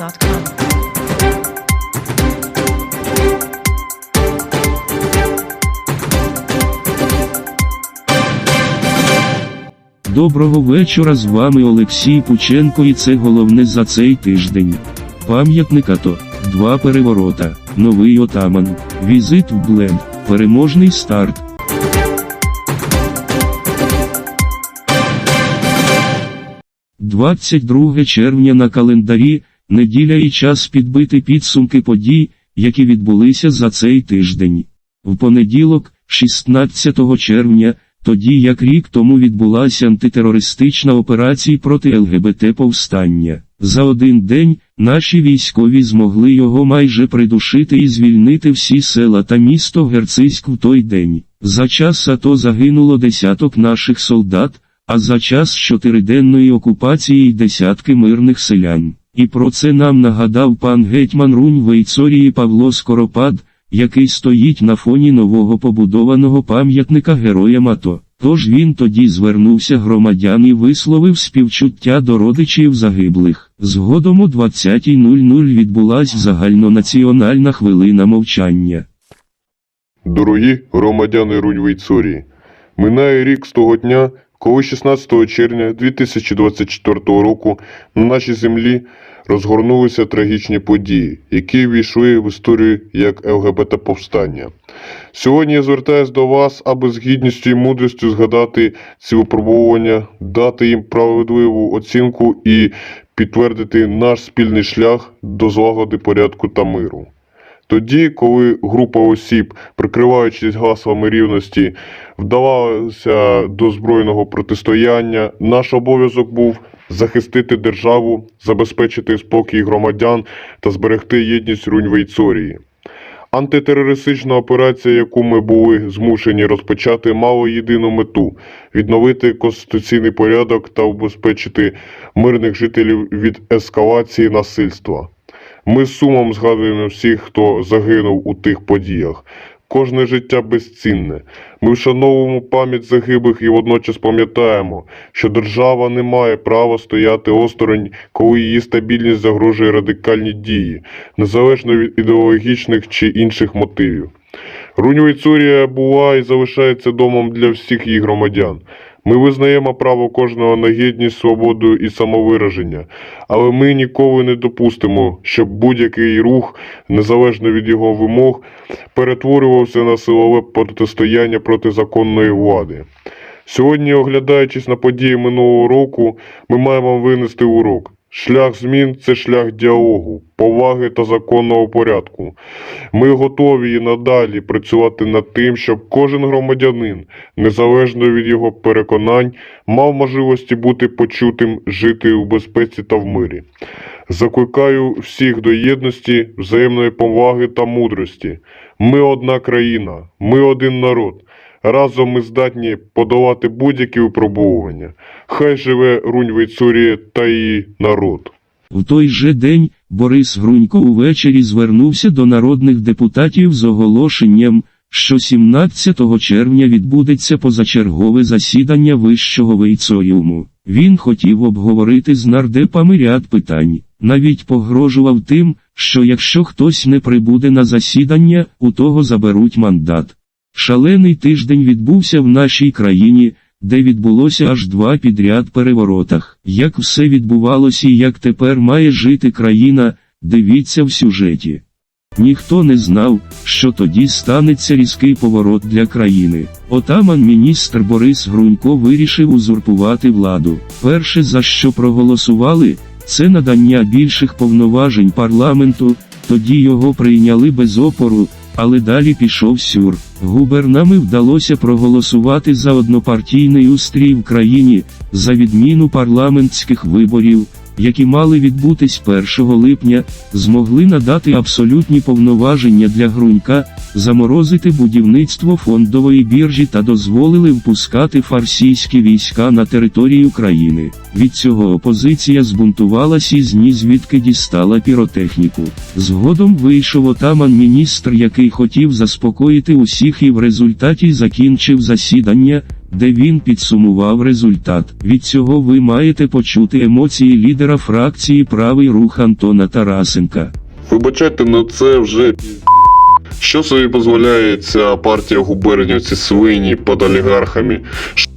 gmail.com. Доброго вечора з вами Олексій Пученко і це головне за цей тиждень. Пам'ятник АТО, два переворота, новий отаман, візит в Бленд, переможний старт. – 22 червня на календарі, неділя і час підбити підсумки подій, які відбулися за цей тиждень. В понеділок, 16 червня, тоді як рік тому відбулася антитерористична операція проти ЛГБТ повстання. За один день наші військові змогли його майже придушити і звільнити всі села та місто Герцизьк в той день. За час АТО загинуло десяток наших солдат, а за час чотириденної окупації й десятки мирних селян. І про це нам нагадав пан гетьман Рунь Вейцорії Павло Скоропад, який стоїть на фоні нового побудованого пам'ятника героям АТО. Тож він тоді звернувся громадян і висловив співчуття до родичів загиблих. Згодом о 20.00 відбулась загальнонаціональна хвилина мовчання. Дорогі громадяни Рунь-Вейцорії, минає рік з того дня, коли 16 червня 2024 року на нашій землі розгорнулися трагічні події, які війшли в історію як ЛГБТ-повстання. Сьогодні я звертаюся до вас, аби з гідністю і мудрістю згадати ці випробування, дати їм справедливу оцінку і підтвердити наш спільний шлях до злагоди порядку та миру. Тоді, коли група осіб, прикриваючись гаслами рівності, вдавалася до збройного протистояння, наш обов'язок був захистити державу, забезпечити спокій громадян та зберегти єдність Рунь-Вейцорії. Антитерористична операція, яку ми були змушені розпочати, мала єдину мету відновити конституційний порядок та убезпечити мирних жителів від ескалації насильства. Ми з сумом згадуємо всіх, хто загинув у тих подіях. Кожне життя безцінне. Ми вшановуємо пам'ять загиблих і водночас пам'ятаємо, що держава не має права стояти осторонь, коли її стабільність загрожує радикальні дії, незалежно від ідеологічних чи інших мотивів. Рунь-Вейцурія була і залишається домом для всіх її громадян. Ми визнаємо право кожного на гідність, свободу і самовираження, але ми ніколи не допустимо, щоб будь-який рух, незалежно від його вимог, перетворювався на силове протистояння проти законної влади. Сьогодні, оглядаючись на події минулого року, ми маємо винести урок. Шлях змін це шлях діалогу, поваги та законного порядку. Ми готові і надалі працювати над тим, щоб кожен громадянин, незалежно від його переконань, мав можливості бути почутим, жити у безпеці та в мирі. Закликаю всіх до єдності, взаємної поваги та мудрості. Ми одна країна, ми один народ. Разом ми здатні подолати будь-які випробовування. Хай живе Рунь Вейцурія та її народ. В той же день Борис Грунько увечері звернувся до народних депутатів з оголошенням, що 17 червня відбудеться позачергове засідання Вищого Вейцоріуму. Він хотів обговорити з нардепами ряд питань, навіть погрожував тим, що якщо хтось не прибуде на засідання, у того заберуть мандат. Шалений тиждень відбувся в нашій країні, де відбулося аж два підряд переворотах. Як все відбувалося і як тепер має жити країна, дивіться в сюжеті. Ніхто не знав, що тоді станеться різкий поворот для країни. Отаман міністр Борис Грунько вирішив узурпувати владу. Перше за що проголосували, це надання більших повноважень парламенту, тоді його прийняли без опору, але далі пішов сюр. Губернами вдалося проголосувати за однопартійний устрій в країні, за відміну парламентських виборів, які мали відбутись 1 липня, змогли надати абсолютні повноваження для Грунька, заморозити будівництво фондової біржі та дозволили впускати фарсійські війська на територію країни. Від цього опозиція збунтувалась і з ні звідки дістала піротехніку. Згодом вийшов отаман міністр, який хотів заспокоїти усіх і в результаті закінчив засідання, де він підсумував результат. Від цього ви маєте почути емоції лідера фракції Правий рух Антона Тарасенка. Вибачайте, на це вже. Що собі дозволяє ця партія губернів, ці свині під олігархами?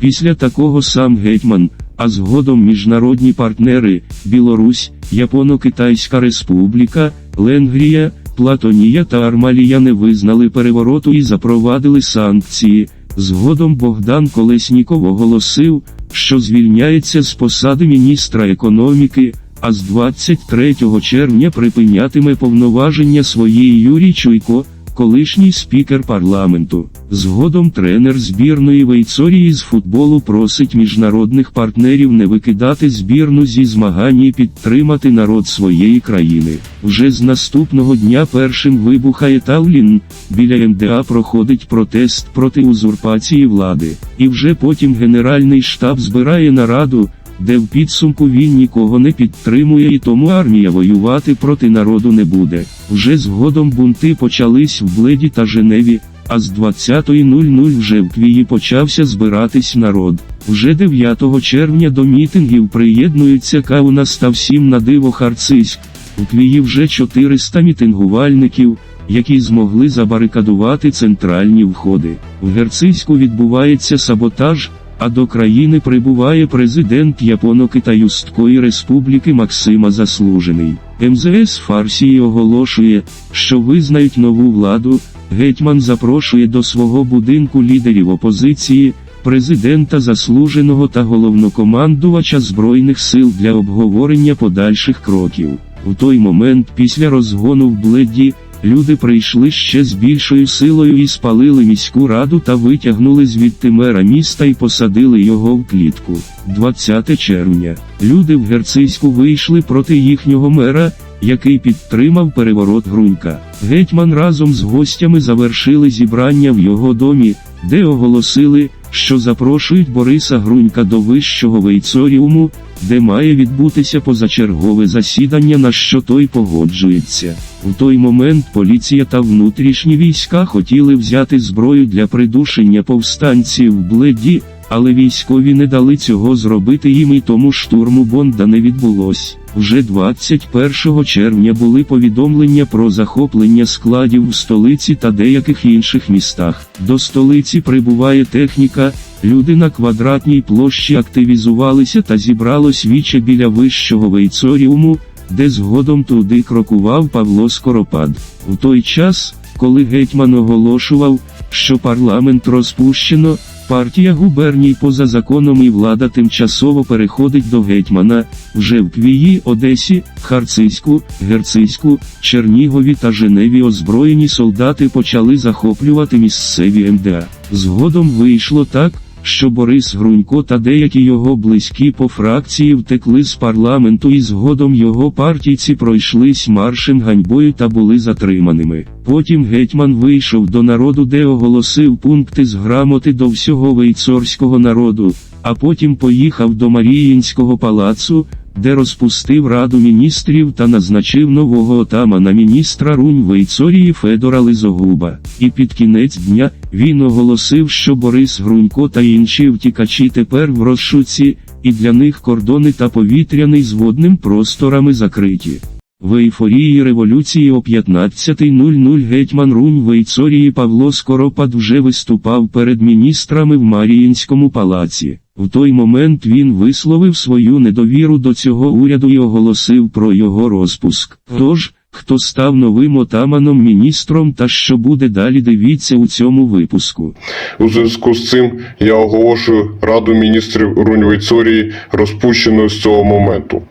Після такого сам гетьман, а згодом міжнародні партнери Білорусь, Японо-Китайська Республіка, Ленгрія, Платонія та Армалія не визнали перевороту і запровадили санкції. Згодом Богдан Колесніков оголосив, що звільняється з посади міністра економіки, а з 23 червня припинятиме повноваження своєї Юрій Чуйко, колишній спікер парламенту. Згодом тренер збірної Вейцорії з футболу просить міжнародних партнерів не викидати збірну зі змагань і підтримати народ своєї країни. Вже з наступного дня першим вибухає Тавлін, біля МДА проходить протест проти узурпації влади, і вже потім Генеральний штаб збирає нараду, де в підсумку він нікого не підтримує і тому армія воювати проти народу не буде. Вже згодом бунти почались в Бледі та Женеві, а з 20.00 вже в Квії почався збиратись народ. Вже 9 червня до мітингів приєднуються Каунас та всім на диво Харциськ. У Квії вже 400 мітингувальників, які змогли забарикадувати центральні входи. В Герцизьку відбувається саботаж, а до країни прибуває президент Японо-Китаюстської республіки Максима Заслужений. МЗС Фарсії оголошує, що визнають нову владу, гетьман запрошує до свого будинку лідерів опозиції, президента заслуженого та головнокомандувача Збройних сил для обговорення подальших кроків. В той момент після розгону в Бледді, люди прийшли ще з більшою силою і спалили міську раду та витягнули звідти мера міста і посадили його в клітку. 20 червня. Люди в Герцизьку вийшли проти їхнього мера, який підтримав переворот Грунька. Гетьман разом з гостями завершили зібрання в його домі, де оголосили, що запрошують Бориса Грунька до вищого вейцоріуму, де має відбутися позачергове засідання, на що той погоджується. В той момент поліція та внутрішні війська хотіли взяти зброю для придушення повстанців в Бледі, але військові не дали цього зробити їм і тому штурму Бонда не відбулось. Вже 21 червня були повідомлення про захоплення складів в столиці та деяких інших містах. До столиці прибуває техніка, люди на квадратній площі активізувалися та зібралось віче біля вищого вейцоріуму, де згодом туди крокував Павло Скоропад. В той час, коли гетьман оголошував, що парламент розпущено, партія губерній поза законом і влада тимчасово переходить до гетьмана, вже в Квії, Одесі, Харцизьку, Герцизьку, Чернігові та Женеві озброєні солдати почали захоплювати місцеві МДА. Згодом вийшло так, що Борис Грунько та деякі його близькі по фракції втекли з парламенту і згодом його партійці пройшлись маршем ганьбою та були затриманими. Потім гетьман вийшов до народу, де оголосив пункти з грамоти до всього вейцорського народу, а потім поїхав до Маріїнського палацу, де розпустив раду міністрів та назначив нового отамана міністра Рунь Вейцорії Федора Лизогуба. І під кінець дня він оголосив, що Борис Грунько та інші втікачі тепер в розшуці, і для них кордони та повітряний з водним просторами закриті. В ейфорії революції о 15.00 гетьман Рунь Вейцорії Павло Скоропад вже виступав перед міністрами в Маріїнському палаці. В той момент він висловив свою недовіру до цього уряду і оголосив про його розпуск. Тож, хто став новим отаманом міністром та що буде далі дивіться у цьому випуску. У зв'язку з цим я оголошую Раду міністрів Рунь-Вейцорії розпущеною з цього моменту.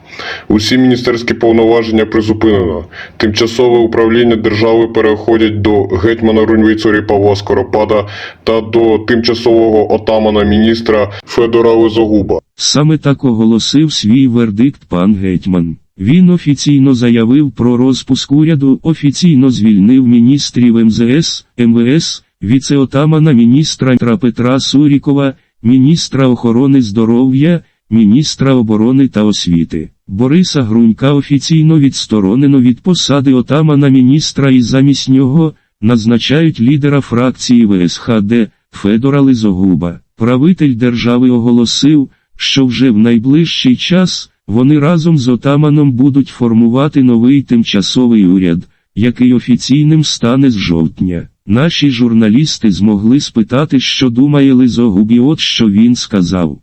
Усі міністерські повноваження призупинено. Тимчасове управління держави переходять до гетьмана Рунь-Вейцорії Павла Скоропада та до тимчасового отамана міністра Федора Лизогуба. Саме так оголосив свій вердикт пан Гетьман. Він офіційно заявив про розпуск уряду, офіційно звільнив міністрів МЗС, МВС, віцеотамана міністра Тра Петра Сурікова, міністра охорони здоров'я, міністра оборони та освіти. Бориса Грунька офіційно відсторонено від посади отамана міністра і замість нього назначають лідера фракції ВСХД Федора Лизогуба. Правитель держави оголосив, що вже в найближчий час вони разом з отаманом будуть формувати новий тимчасовий уряд, який офіційним стане з жовтня. Наші журналісти змогли спитати, що думає Лизо Губіот, от що він сказав.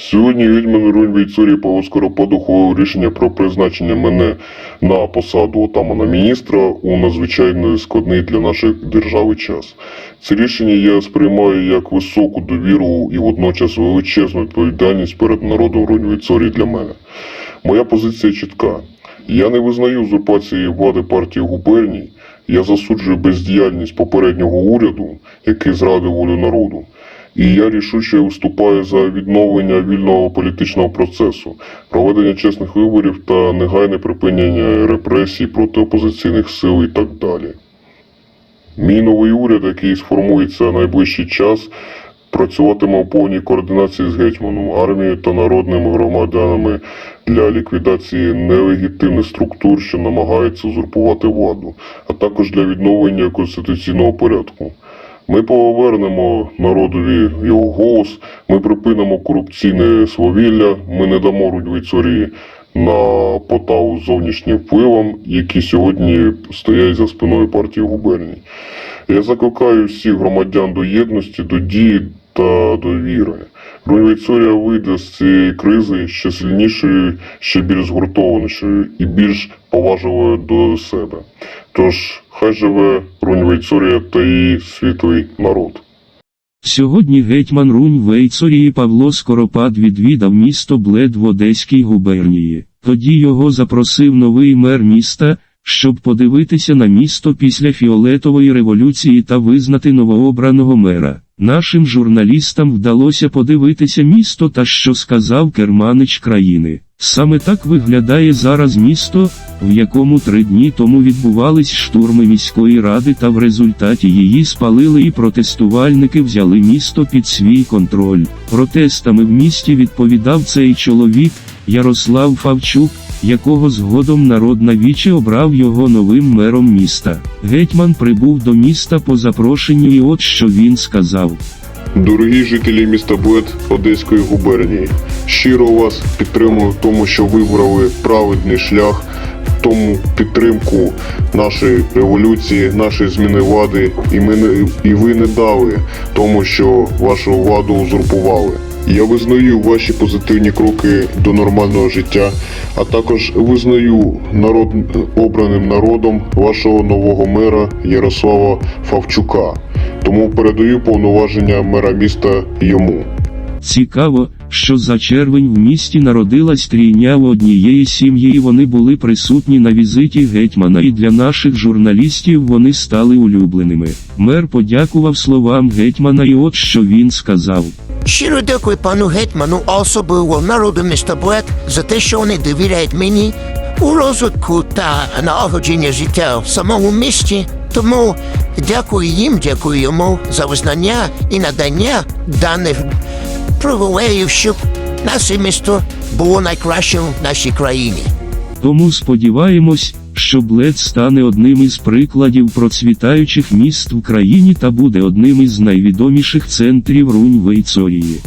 Сьогодні відьман Рунь Вейцурі Павло Скоропад ухвалив рішення про призначення мене на посаду отамана міністра у надзвичайно складний для нашої держави час. Це рішення я сприймаю як високу довіру і водночас величезну відповідальність перед народом Рунь Вейцурі для мене. Моя позиція чітка. Я не визнаю узурпації влади партії губерній. Я засуджую бездіяльність попереднього уряду, який зрадив волю народу. І я рішуче виступаю за відновлення вільного політичного процесу, проведення чесних виборів та негайне припинення репресій проти опозиційних сил і так далі. Мій новий уряд, який сформується найближчий час, працюватиме у повній координації з гетьманом, армією та народними громадянами для ліквідації нелегітимних структур, що намагаються узурпувати владу, а також для відновлення конституційного порядку. Ми повернемо народові його голос, ми припинимо корупційне свавілля, ми не дамо Рудьвицорі на потаву зовнішнім впливам, які сьогодні стоять за спиною партії губерній. Я закликаю всіх громадян до єдності, до дії та до віри. Руньвейцорія вийде з цієї кризи ще сильнішою, ще більш згуртованішою і більш поважливою до себе. Тож, хай живе Руньвейцорія та її світлий народ. Сьогодні гетьман Рунь Вейцорії Павло Скоропад відвідав місто Блед в Одеській губернії. Тоді його запросив новий мер міста, щоб подивитися на місто після фіолетової революції та визнати новообраного мера. Нашим журналістам вдалося подивитися місто та що сказав керманич країни. Саме так виглядає зараз місто, в якому три дні тому відбувались штурми міської ради та в результаті її спалили і протестувальники взяли місто під свій контроль. Протестами в місті відповідав цей чоловік, Ярослав Фавчук, якого згодом народ на вічі обрав його новим мером міста. Гетьман прибув до міста по запрошенню і от що він сказав. Дорогі жителі міста Блед Одеської губернії, щиро вас підтримую в тому, що вибрали праведний шлях, тому підтримку нашої революції, нашої зміни влади, і ми не, і ви не дали тому, що вашу владу узурпували. Я визнаю ваші позитивні кроки до нормального життя, а також визнаю народ обраним народом вашого нового мера Ярослава Фавчука. Тому передаю повноваження мера міста йому. Цікаво, що за червень в місті народилась трійня в однієї сім'ї і вони були присутні на візиті гетьмана і для наших журналістів вони стали улюбленими. Мер подякував словам гетьмана і от що він сказав. Щиро дякую пану гетьману, а особливо народу міста Блед за те, що вони довіряють мені у розвитку та налагодження життя в самому місті. Тому дякую їм, дякую йому за визнання і надання даних привілеїв, щоб наше місто було найкращим в нашій країні. Тому сподіваємось, що Блед стане одним із прикладів процвітаючих міст в країні та буде одним із найвідоміших центрів Рунь Вейцорії.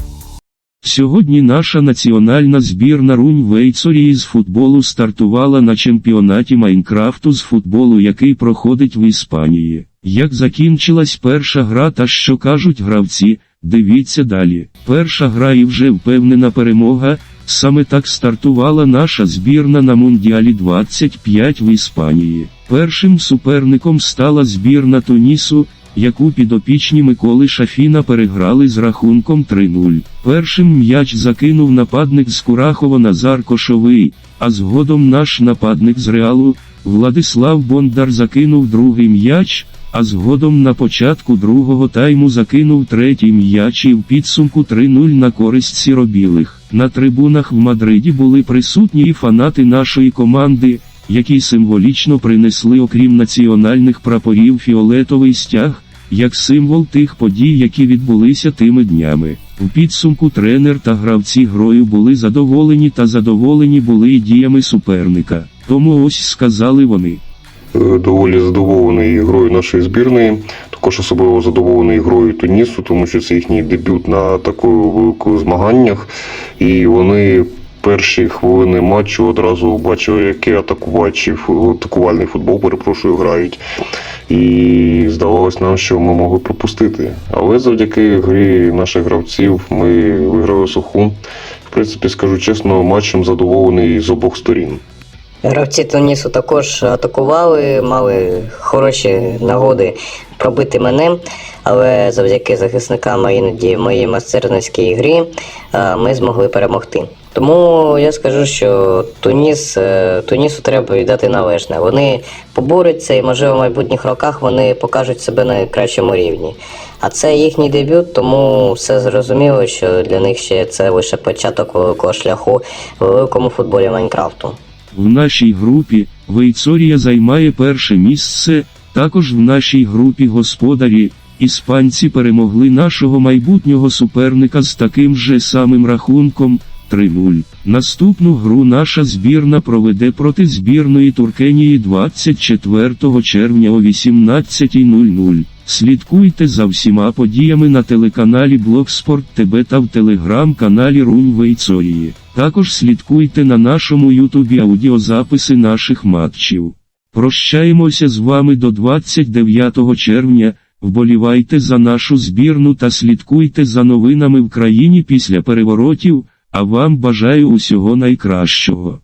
Сьогодні наша національна збірна Рунь Вейцорії з футболу стартувала на чемпіонаті Майнкрафту з футболу, який проходить в Іспанії. Як закінчилась перша гра та що кажуть гравці, дивіться далі. Перша гра і вже впевнена перемога. Саме так стартувала наша збірна на Мундіалі 25 в Іспанії. Першим суперником стала збірна Тунісу, яку підопічні Миколи Шафіна переграли з рахунком 3-0. Першим м'яч закинув нападник з Курахова Назар Кошовий, а згодом наш нападник з Реалу, Владислав Бондар закинув другий м'яч, а згодом на початку другого тайму закинув третій м'яч і в підсумку 3-0 на користь сіробілих. На трибунах в Мадриді були присутні і фанати нашої команди, які символічно принесли окрім національних прапорів фіолетовий стяг, як символ тих подій, які відбулися тими днями. У підсумку тренер та гравці грою були задоволені та задоволені були і діями суперника. Тому ось сказали вони. Е, доволі задоволений грою нашої збірної, також особливо задоволений грою Тунісу, тому що це їхній дебют на такому великому змаганнях. І вони перші хвилини матчу одразу бачили, який атакувальний футбол, перепрошую, грають. І здавалось нам, що ми могли пропустити. Але завдяки грі наших гравців ми виграли суху. В принципі, скажу чесно, матчем задоволений з обох сторін. Гравці Тунісу також атакували, мали хороші нагоди пробити мене, але завдяки захисникам, а іноді моїй майстерницькій грі е, ми змогли перемогти. Тому я скажу, що Туніс, е, Тунісу треба віддати належне. Вони поборються і, можливо, в майбутніх роках вони покажуть себе на кращому рівні. А це їхній дебют, тому все зрозуміло, що для них ще це лише початок великого шляху в великому футболі Майнкрафту. В нашій групі Вейцорія займає перше місце, також в нашій групі господарі. Іспанці перемогли нашого майбутнього суперника з таким же самим рахунком 3-0. Наступну гру наша збірна проведе проти збірної Туркенії 24 червня о 18.00. Слідкуйте за всіма подіями на телеканалі Блогспорт ТБ та в телеграм-каналі Рунь Вейцорії. Також слідкуйте на нашому ютубі аудіозаписи наших матчів. Прощаємося з вами до 29 червня. Вболівайте за нашу збірну та слідкуйте за новинами в країні після переворотів, а вам бажаю усього найкращого.